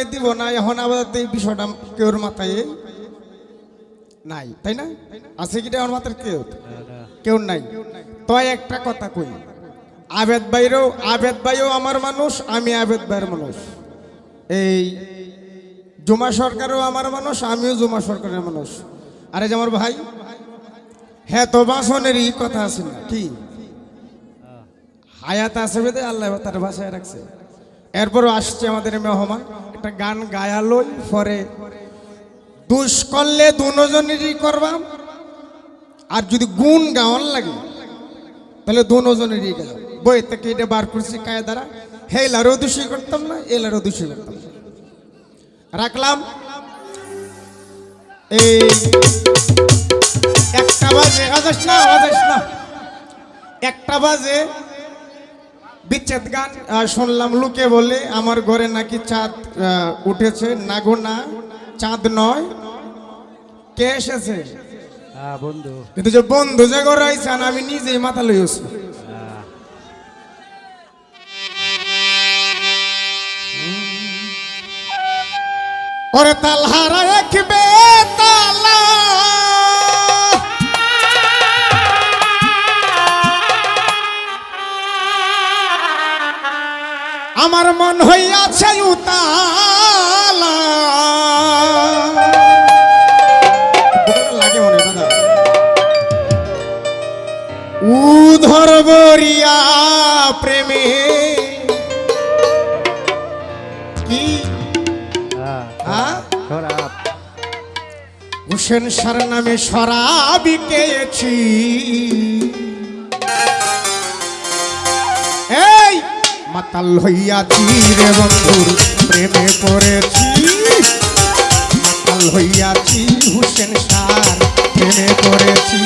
কারণে দিব না, এখন আবার এই বিষয়টা কেউর মাথায় নাই, তাই না? আছে কিটা আমার মাথার কেউ কেউ নাই। তো একটা কথা কই, আবেদ ভাইরও, আবেদ ভাইও আমার মানুষ, আমি আবেদ ভাইয়ের মানুষ। এই জুমা সরকারও আমার মানুষ, আমিও জুমা সরকারের মানুষ। আরে যে আমার ভাই হ্যাঁ তো বাসনেরই কথা আছে না, কি? হায়াত আছে বেদে আল্লাহ তার ভাষায় রাখছে। এরপরও আসছে আমাদের মেহমান। একটা গান গায়ালই পরে দুষ করলে দুজনেরই করবাম আর যদি গুণ গাওয়ান লাগে, তাহলে দুজনেরই গাও। বই থেকে এটা বার করছি কায় দ্বারা। হেলারও দোষী করতাম না এলারও দোষী করতাম রাখলাম। এই একটা বাজে আজাস না আজাস না। একটা বাজে বিচ্ছেদ গান শুনলাম লুকে বলে আমার ঘরে নাকি চাঁদ উঠেছে। না গো না চাঁদ নয় কে এসেছে? হ্যাঁ বন্ধু। কিন্তু যে বন্ধু যে ঘরে আইসান আমি নিজেই মাথা লইছি হ্যাঁ। ওরে তালহারা একবে তালা আমার মন হইয়াছে উতালা। উধর বরিয়া প্রেমে। কি? হ্যাঁ হ্যাঁ? হুসেন সার নামে শরাবি পেয়েছি মাতাল হইয়াছি রে বন্ধুর প্রেমে পড়েছি। মাতাল হইয়াছি হুসেন সার প্রেমে পড়েছি।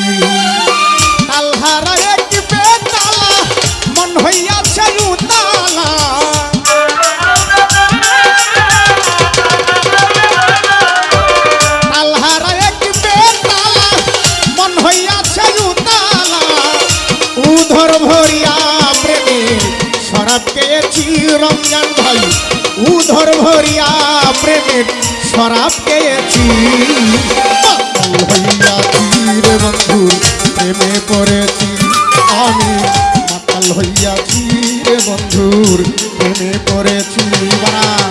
রমজান ভাই, উধর ভরিয়া প্রেমের শরাব পেয়েছি পাগল হইয়াছি রে বন্ধু, প্রেমে পড়েছি। আমি মাতাল হইয়াছি বন্ধুর প্রেমে পড়েছি। বাড়া।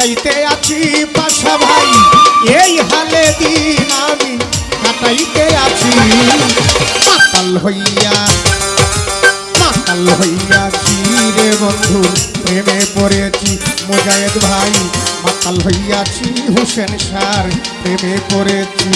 কাটাইতে আছি পাশা ভাই, এই হালে দিন আমি কাটাইতে আছি। মাতাল হইয়া মাতাল হইয়াছি রে বন্ধু, প্রেমে পড়েছি মোজায়েদ ভাই। মাতাল হইয়াছি হুসেন সার, প্রেমে পড়েছি।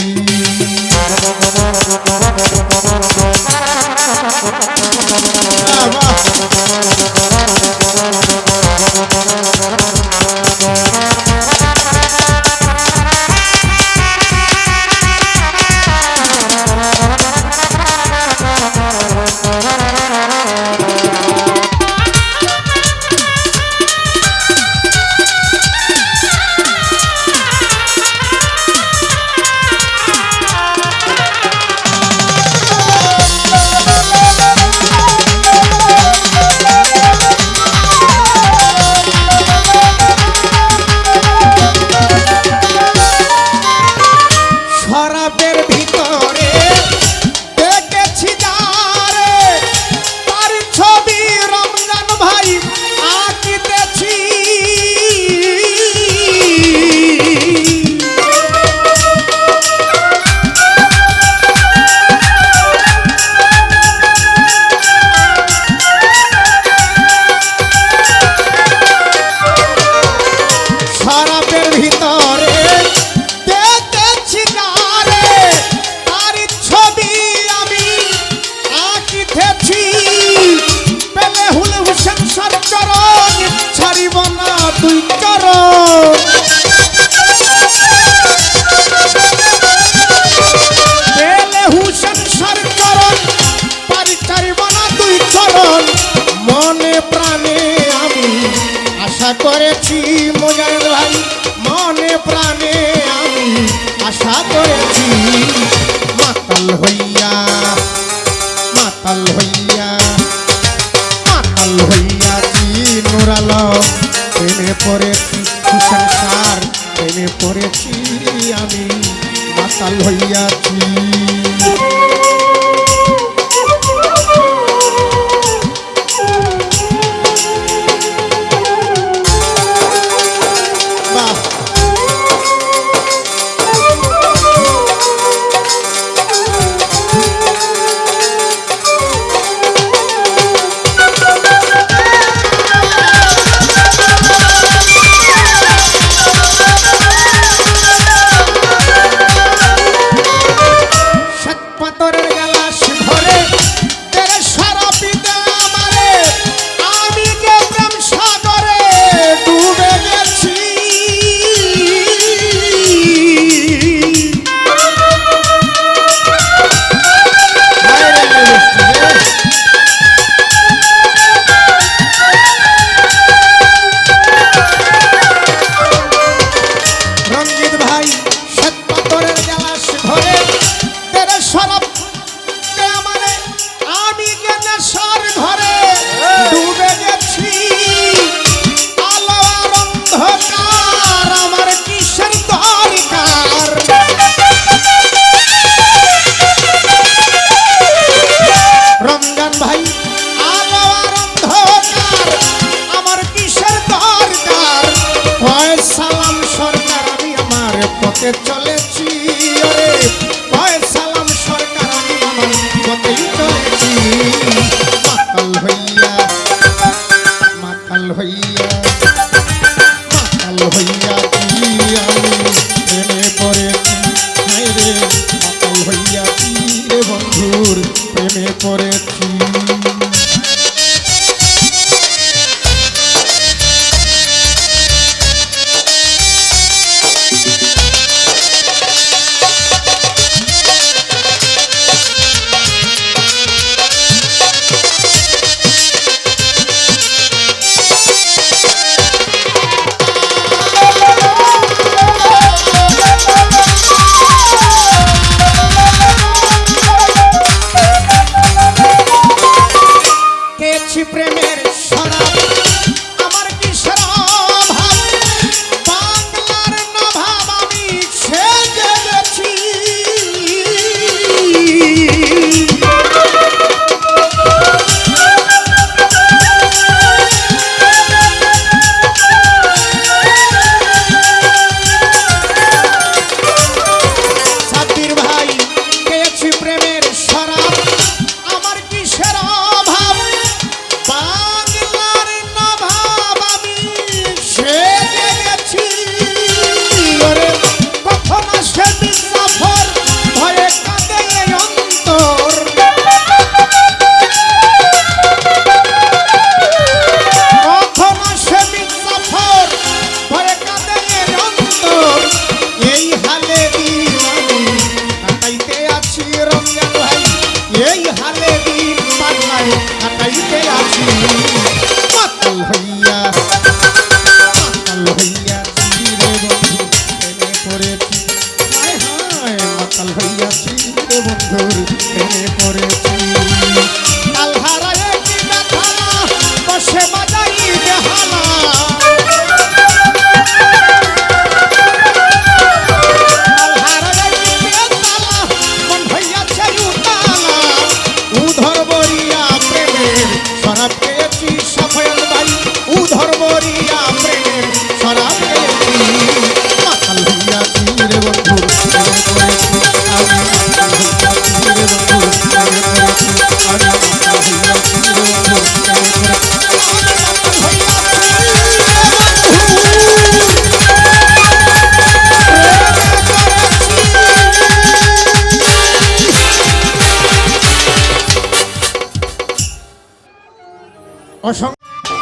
Thank you.